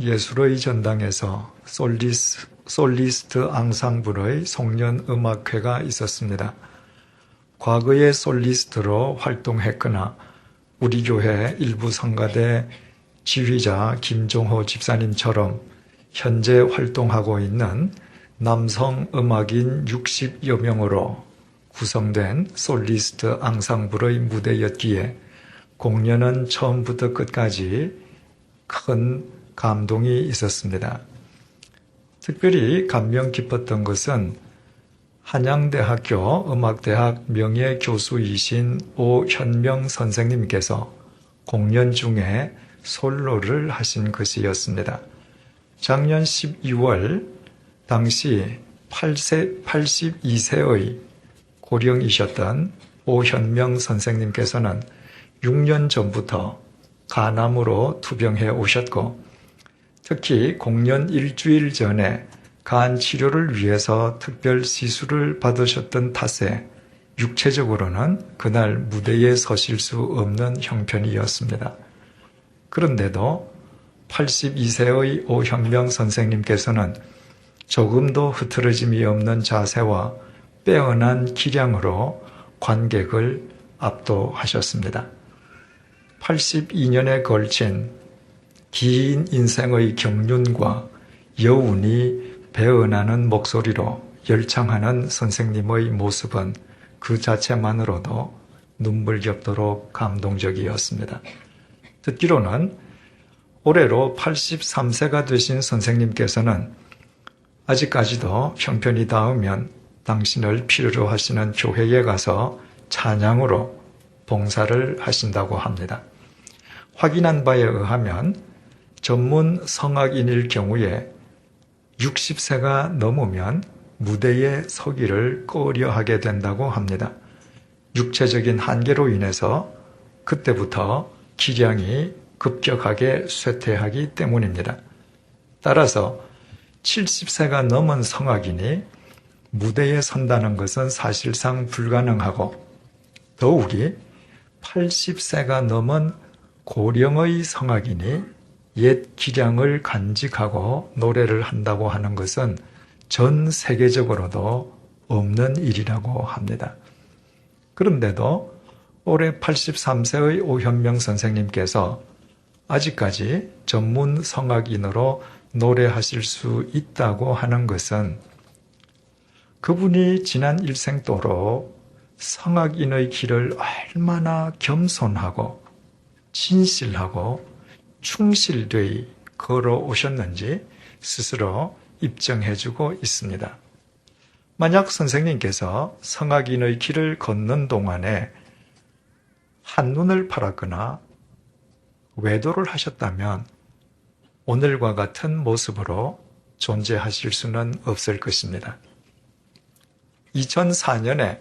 예술의 전당에서 솔리스, 솔리스트 앙상블의 송년 음악회가 있었습니다. 과거에 솔리스트로 활동했거나 우리 교회 일부 성가대 지휘자 김종호 집사님처럼 현재 활동하고 있는 남성 음악인 60여 명으로 구성된 솔리스트 앙상블의 무대였기에 공연은 처음부터 끝까지 큰 감동이 있었습니다. 특별히 감명 깊었던 것은 한양대학교 음악대학 명예교수이신 오현명 선생님께서 공연 중에 솔로를 하신 것이었습니다. 작년 12월 당시 8세, 82세의 고령이셨던 오현명 선생님께서는 6년 전부터 간암으로 투병해 오셨고 특히 공연 일주일 전에 간 치료를 위해서 특별 시술을 받으셨던 탓에 육체적으로는 그날 무대에 서실 수 없는 형편이었습니다. 그런데도 82세의 오현명 선생님께서는 조금도 흐트러짐이 없는 자세와 빼어난 기량으로 관객을 압도하셨습니다. 82년에 걸친 긴 인생의 경륜과 여운이 배어나는 목소리로 열창하는 선생님의 모습은 그 자체만으로도 눈물겹도록 감동적이었습니다. 듣기로는 올해로 83세가 되신 선생님께서는 아직까지도 형편이 닿으면 당신을 필요로 하시는 교회에 가서 찬양으로 봉사를 하신다고 합니다. 확인한 바에 의하면 전문 성악인일 경우에 60세가 넘으면 무대에 서기를 꺼려 하게 된다고 합니다. 육체적인 한계로 인해서 그때부터 기량이 급격하게 쇠퇴하기 때문입니다. 따라서 70세가 넘은 성악인이 무대에 선다는 것은 사실상 불가능하고 더욱이 80세가 넘은 고령의 성악인이 옛 기량을 간직하고 노래를 한다고 하는 것은 전 세계적으로도 없는 일이라고 합니다. 그런데도 올해 83세의 오현명 선생님께서 아직까지 전문 성악인으로 노래하실 수 있다고 하는 것은 그분이 지난 일생도로 성악인의 길을 얼마나 겸손하고 진실하고 충실되이 걸어오셨는지 스스로 입증해주고 있습니다. 만약 선생님께서 성악인의 길을 걷는 동안에 한눈을 팔았거나 외도를 하셨다면 오늘과 같은 모습으로 존재하실 수는 없을 것입니다. 2004년에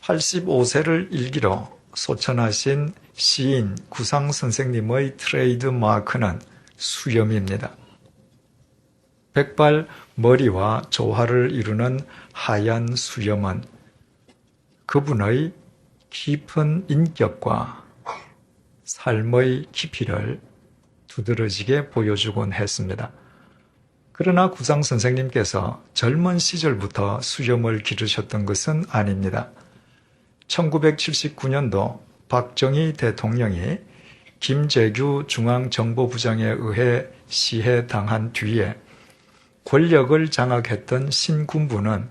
85세를 일기로 소천하신 시인 구상 선생님의 트레이드 마크는 수염입니다. 백발 머리와 조화를 이루는 하얀 수염은 그분의 깊은 인격과 삶의 깊이를 두드러지게 보여주곤 했습니다. 그러나 구상 선생님께서 젊은 시절부터 수염을 기르셨던 것은 아닙니다. 1979년도 박정희 대통령이 김재규 중앙정보부장에 의해 시해당한 뒤에 권력을 장악했던 신군부는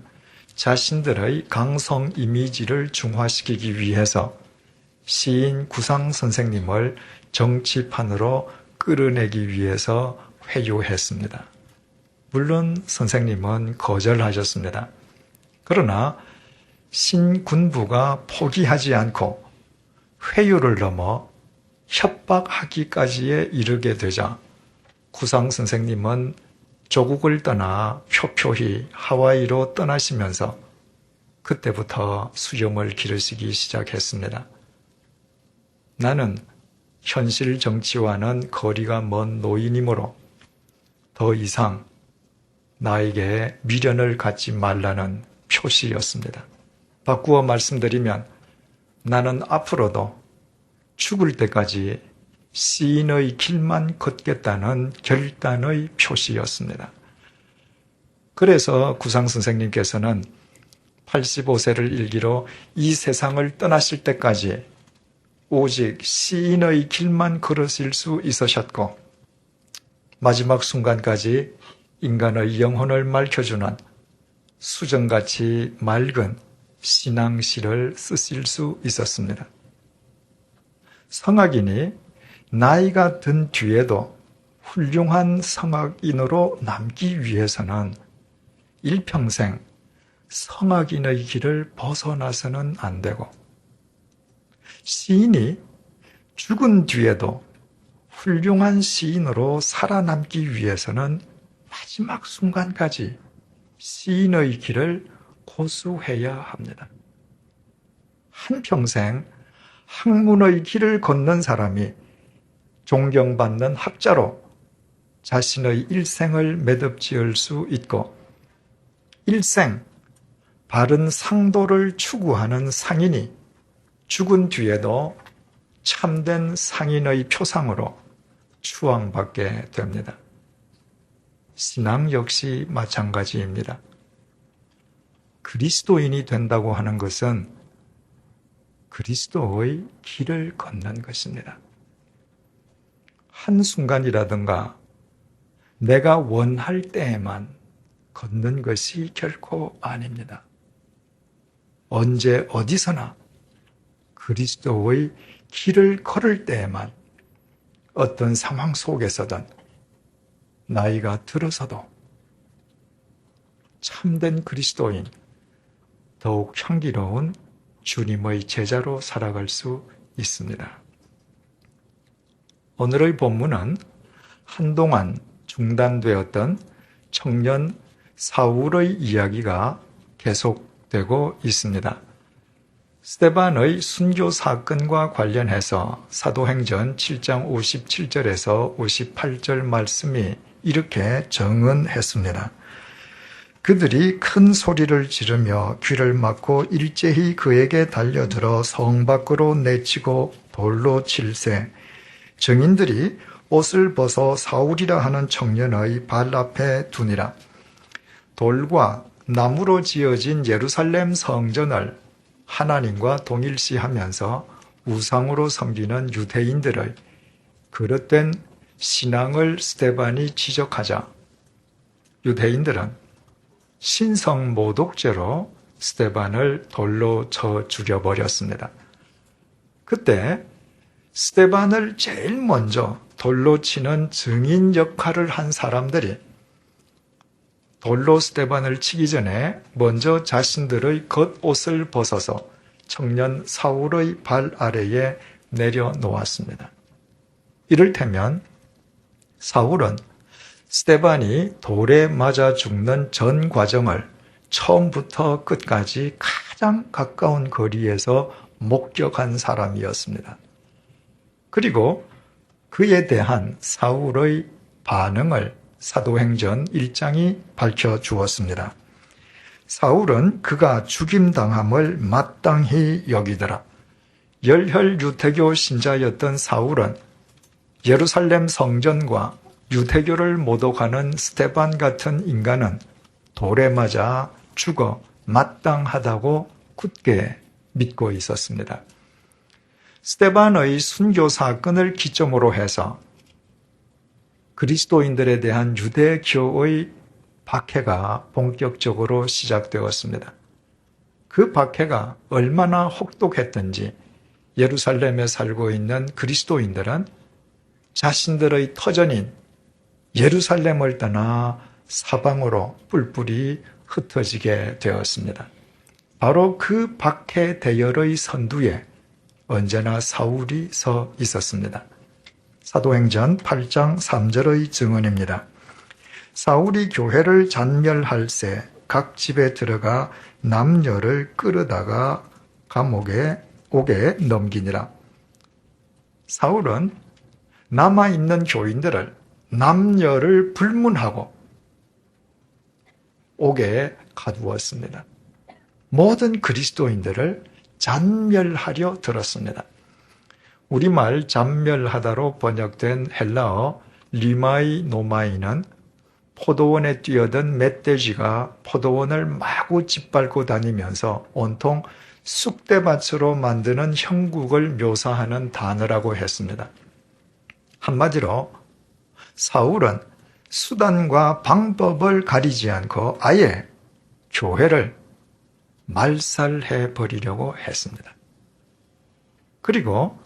자신들의 강성 이미지를 중화시키기 위해서 시인 구상 선생님을 정치판으로 끌어내기 위해서 회유했습니다. 물론 선생님은 거절하셨습니다. 그러나 신군부가 포기하지 않고 회유를 넘어 협박하기까지에 이르게 되자 구상 선생님은 조국을 떠나 표표히 하와이로 떠나시면서 그때부터 수염을 기르시기 시작했습니다. 나는 현실 정치와는 거리가 먼 노인이므로 더 이상 나에게 미련을 갖지 말라는 표시였습니다. 바꾸어 말씀드리면 나는 앞으로도 죽을 때까지 시인의 길만 걷겠다는 결단의 표시였습니다. 그래서 구상 선생님께서는 85세를 일기로 이 세상을 떠나실 때까지 오직 시인의 길만 걸으실 수 있으셨고 마지막 순간까지 인간의 영혼을 밝혀주는 수정같이 맑은 신앙시를 쓰실 수 있었습니다. 성악인이 나이가 든 뒤에도 훌륭한 성악인으로 남기 위해서는 일평생 성악인의 길을 벗어나서는 안 되고 시인이 죽은 뒤에도 훌륭한 시인으로 살아남기 위해서는 마지막 순간까지 시인의 길을 고수해야 합니다. 한평생 학문의 길을 걷는 사람이 존경받는 학자로 자신의 일생을 매듭 지을 수 있고 일생 바른 상도를 추구하는 상인이 죽은 뒤에도 참된 상인의 표상으로 추앙받게 됩니다. 신앙 역시 마찬가지입니다. 그리스도인이 된다고 하는 것은 그리스도의 길을 걷는 것입니다. 한순간이라든가 내가 원할 때에만 걷는 것이 결코 아닙니다. 언제 어디서나 그리스도의 길을 걸을 때에만 어떤 상황 속에서든 나이가 들어서도 참된 그리스도인, 더욱 향기로운 주님의 제자로 살아갈 수 있습니다. 오늘의 본문은 한동안 중단되었던 청년 사울의 이야기가 계속되고 있습니다. 스테반의 순교 사건과 관련해서 사도행전 7장 57절에서 58절 말씀이 이렇게 정언했습니다. 그들이 큰 소리를 지르며 귀를 막고 일제히 그에게 달려들어 성 밖으로 내치고 돌로 칠세. 증인들이 옷을 벗어 사울이라 하는 청년의 발 앞에 두니라. 돌과 나무로 지어진 예루살렘 성전을 하나님과 동일시하면서 우상으로 섬기는 유대인들의 그릇된 신앙을 스테반이 지적하자. 유대인들은 신성 모독죄로 스테반을 돌로 쳐 죽여버렸습니다. 그때 스테반을 제일 먼저 돌로 치는 증인 역할을 한 사람들이 돌로 스테반을 치기 전에 먼저 자신들의 겉옷을 벗어서 청년 사울의 발 아래에 내려놓았습니다. 이를테면 사울은 스테반이 돌에 맞아 죽는 전 과정을 처음부터 끝까지 가장 가까운 거리에서 목격한 사람이었습니다. 그리고 그에 대한 사울의 반응을 사도행전 1장이 밝혀 주었습니다. 사울은 그가 죽임당함을 마땅히 여기더라. 열혈 유태교 신자였던 사울은 예루살렘 성전과 유태교를 모독하는 스테반 같은 인간은 돌에 맞아 죽어 마땅하다고 굳게 믿고 있었습니다. 스테반의 순교 사건을 기점으로 해서 그리스도인들에 대한 유대교의 박해가 본격적으로 시작되었습니다. 그 박해가 얼마나 혹독했던지 예루살렘에 살고 있는 그리스도인들은 자신들의 터전인 예루살렘을 떠나 사방으로 뿔뿔이 흩어지게 되었습니다. 바로 그 박해 대열의 선두에 언제나 사울이 서 있었습니다. 사도행전 8장 3절의 증언입니다. 사울이 교회를 잔멸할 새 각 집에 들어가 남녀를 끌어다가 감옥에 옥에 넘기니라. 사울은 남아있는 교인들을 남녀를 불문하고 옥에 가두었습니다. 모든 그리스도인들을 잔멸하려 들었습니다. 우리말 잠멸하다로 번역된 헬라어 리마이 노마이는 포도원에 뛰어든 멧돼지가 포도원을 마구 짓밟고 다니면서 온통 쑥대밭으로 만드는 형국을 묘사하는 단어라고 했습니다. 한마디로 사울은 수단과 방법을 가리지 않고 아예 교회를 말살해 버리려고 했습니다. 그리고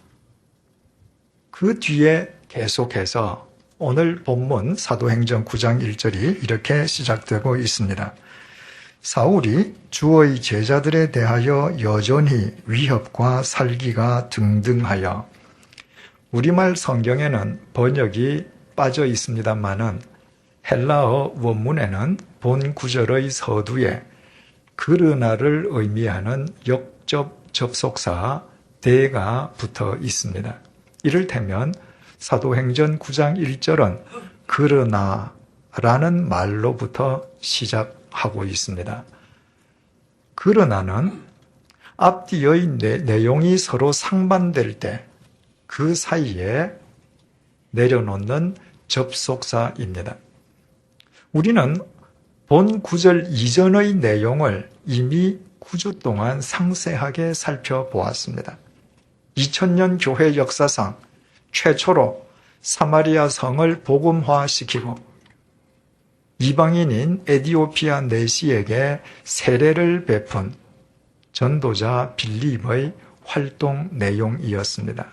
그 뒤에 계속해서 오늘 본문 사도행전 9장 1절이 이렇게 시작되고 있습니다. 사울이 주의 제자들에 대하여 여전히 위협과 살기가 등등하여 우리말 성경에는 번역이 빠져 있습니다만은 헬라어 원문에는 본 구절의 서두에 그르나를 의미하는 역접 접속사 대가 붙어 있습니다. 이를테면 사도행전 9장 1절은 그러나라는 말로부터 시작하고 있습니다. 그러나는 앞뒤의 내용이 서로 상반될 때 그 사이에 내려놓는 접속사입니다. 우리는 본 구절 이전의 내용을 이미 9주 동안 상세하게 살펴보았습니다. 2000년 교회 역사상 최초로 사마리아 성을 복음화시키고 이방인인 에디오피아 내시에게 세례를 베푼 전도자 빌립의 활동 내용이었습니다.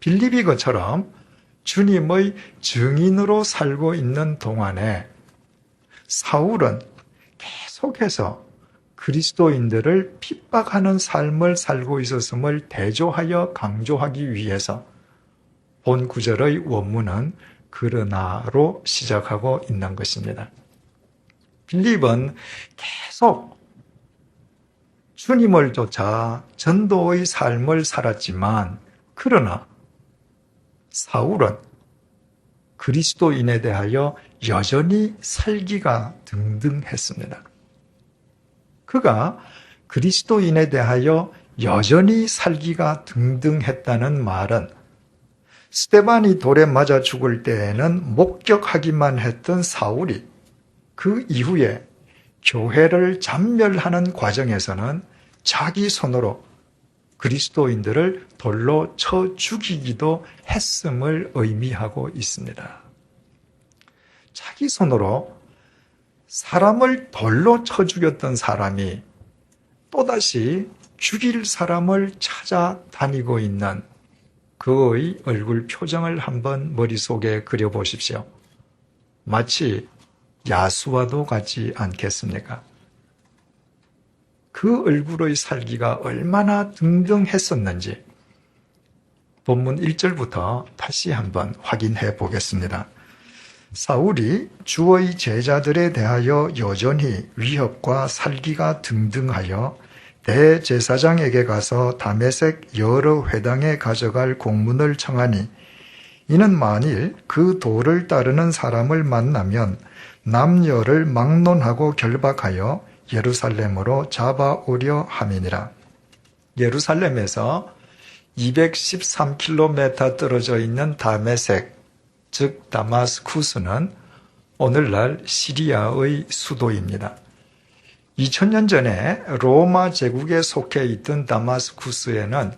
빌립이 것처럼 주님의 증인으로 살고 있는 동안에 사울은 계속해서 그리스도인들을 핍박하는 삶을 살고 있었음을 대조하여 강조하기 위해서 본 구절의 원문은 그러나로 시작하고 있는 것입니다. 빌립은 계속 주님을 쫓아 전도의 삶을 살았지만 그러나 사울은 그리스도인에 대하여 여전히 살기가 등등했습니다. 그가 그리스도인에 대하여 여전히 살기가 등등했다는 말은 스테반이 돌에 맞아 죽을 때에는 목격하기만 했던 사울이 그 이후에 교회를 잔멸하는 과정에서는 자기 손으로 그리스도인들을 돌로 쳐 죽이기도 했음을 의미하고 있습니다. 자기 손으로 사람을 돌로 쳐 죽였던 사람이 또다시 죽일 사람을 찾아다니고 있는 그의 얼굴 표정을 한번 머릿속에 그려보십시오. 마치 야수와도 같지 않겠습니까? 그 얼굴의 살기가 얼마나 등등했었는지 본문 1절부터 다시 한번 확인해 보겠습니다. 사울이 주의 제자들에 대하여 여전히 위협과 살기가 등등하여 대제사장에게 가서 담에색 여러 회당에 가져갈 공문을 청하니 이는 만일 그 도를 따르는 사람을 만나면 남녀를 막론하고 결박하여 예루살렘으로 잡아오려 함이니라. 예루살렘에서 213km 떨어져 있는 다메색, 즉 다마스쿠스는 오늘날 시리아의 수도입니다. 2000년 전에 로마 제국에 속해 있던 다마스쿠스에는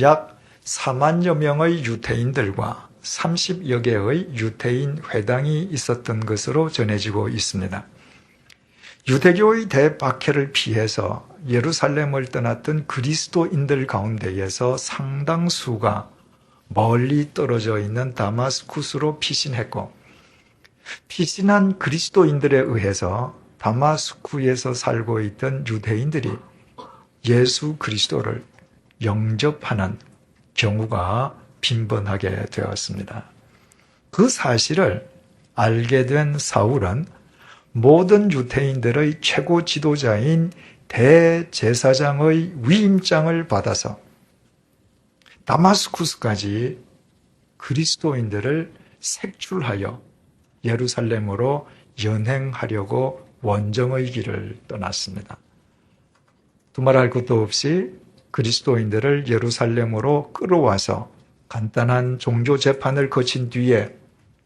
약 4만여 명의 유태인들과 30여 개의 유태인 회당이 있었던 것으로 전해지고 있습니다. 유대교의 대박해를 피해서 예루살렘을 떠났던 그리스도인들 가운데에서 상당수가 멀리 떨어져 있는 다마스쿠스로 피신했고, 피신한 그리스도인들에 의해서 다마스쿠에서 살고 있던 유대인들이 예수 그리스도를 영접하는 경우가 빈번하게 되었습니다. 그 사실을 알게 된 사울은 모든 유태인들의 최고 지도자인 대제사장의 위임장을 받아서 다마스쿠스까지 그리스도인들을 색출하여 예루살렘으로 연행하려고 원정의 길을 떠났습니다. 두말할 것도 없이 그리스도인들을 예루살렘으로 끌어와서 간단한 종교 재판을 거친 뒤에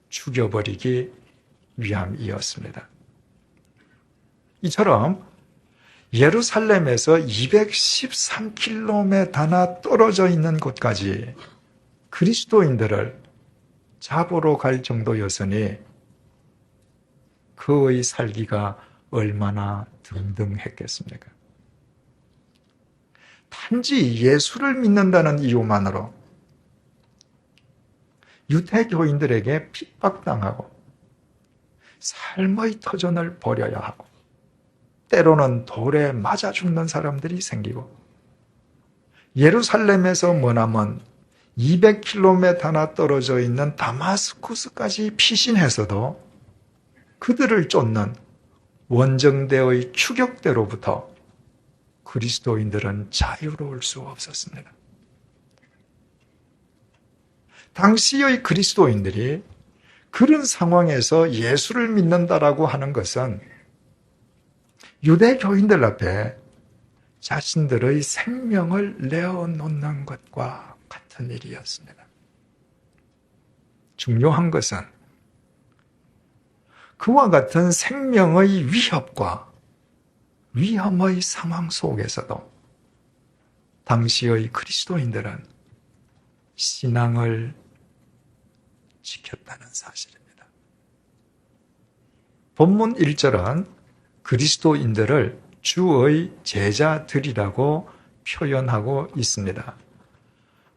죽여버리기 위함이었습니다. 이처럼 예루살렘에서 213km나 떨어져 있는 곳까지 그리스도인들을 잡으러 갈 정도였으니 그의 살기가 얼마나 등등했겠습니까? 단지 예수를 믿는다는 이유만으로 유태교인들에게 핍박당하고 삶의 터전을 버려야 하고 때로는 돌에 맞아 죽는 사람들이 생기고 예루살렘에서 머나먼 200km나 떨어져 있는 다마스쿠스까지 피신해서도 그들을 쫓는 원정대의 추격대로부터 그리스도인들은 자유로울 수 없었습니다. 당시의 그리스도인들이 그런 상황에서 예수를 믿는다라고 하는 것은 유대교인들 앞에 자신들의 생명을 내어놓는 것과 같은 일이었습니다. 중요한 것은 그와 같은 생명의 위협과 위험의 상황 속에서도 당시의 그리스도인들은 신앙을 지켰다는 사실입니다. 본문 1절은 그리스도인들을 주의 제자들이라고 표현하고 있습니다.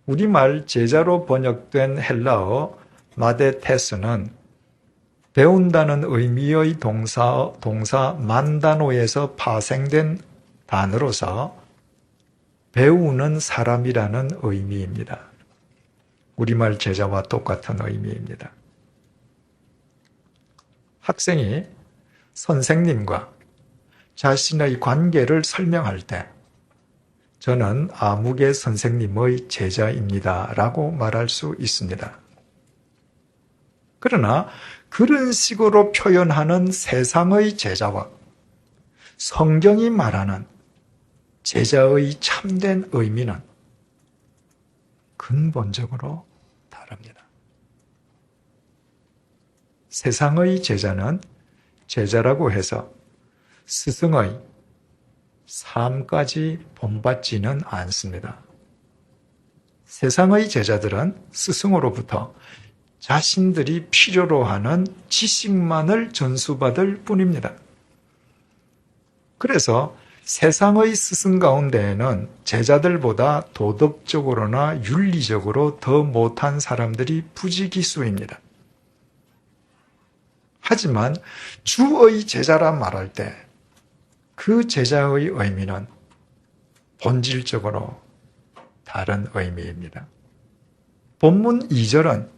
우리말 제자로 번역된 헬라어 마데테스는 배운다는 의미의 동사, 동사 만다노에서 파생된 단어로서 배우는 사람이라는 의미입니다. 우리말 제자와 똑같은 의미입니다. 학생이 선생님과 자신의 관계를 설명할 때 저는 아무개 선생님의 제자입니다. 라고 말할 수 있습니다. 그러나 그런 식으로 표현하는 세상의 제자와 성경이 말하는 제자의 참된 의미는 근본적으로 다릅니다. 세상의 제자는 제자라고 해서 스승의 삶까지 본받지는 않습니다. 세상의 제자들은 스승으로부터 자신들이 필요로 하는 지식만을 전수받을 뿐입니다. 그래서 세상의 스승 가운데에는 제자들보다 도덕적으로나 윤리적으로 더 못한 사람들이 부지기수입니다. 하지만 주의 제자라 말할 때 그 제자의 의미는 본질적으로 다른 의미입니다. 본문 2절은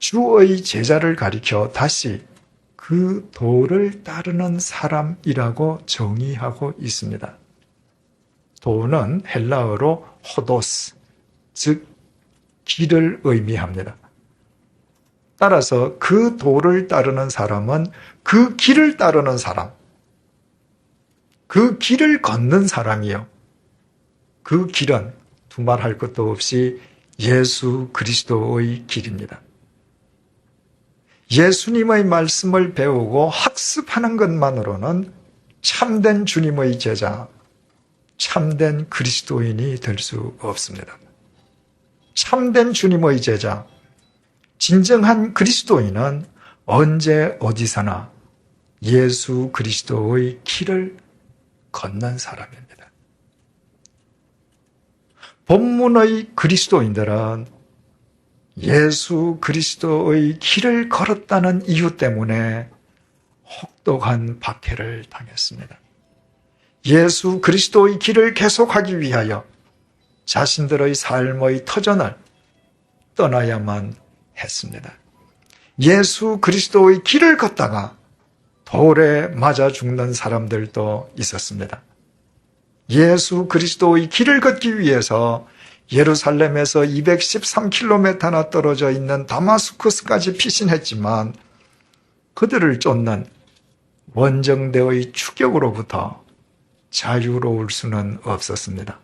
주의 제자를 가리켜 다시 그 도를 따르는 사람이라고 정의하고 있습니다. 도는 헬라어로 호도스, 즉 길을 의미합니다. 따라서 그 도를 따르는 사람은 그 길을 따르는 사람, 그 길을 걷는 사람이요. 그 길은 두말할 것도 없이 예수 그리스도의 길입니다. 예수님의 말씀을 배우고 학습하는 것만으로는 참된 주님의 제자, 참된 그리스도인이 될 수 없습니다. 참된 주님의 제자, 진정한 그리스도인은 언제 어디서나 예수 그리스도의 길을 걷는 사람입니다. 본문의 그리스도인들은 예수 그리스도의 길을 걸었다는 이유 때문에 혹독한 박해를 당했습니다. 예수 그리스도의 길을 계속하기 위하여 자신들의 삶의 터전을 떠나야만 했습니다. 예수 그리스도의 길을 걷다가 돌에 맞아 죽는 사람들도 있었습니다. 예수 그리스도의 길을 걷기 위해서 예루살렘에서 213km나 떨어져 있는 다마스쿠스까지 피신했지만 그들을 쫓는 원정대의 추격으로부터 자유로울 수는 없었습니다.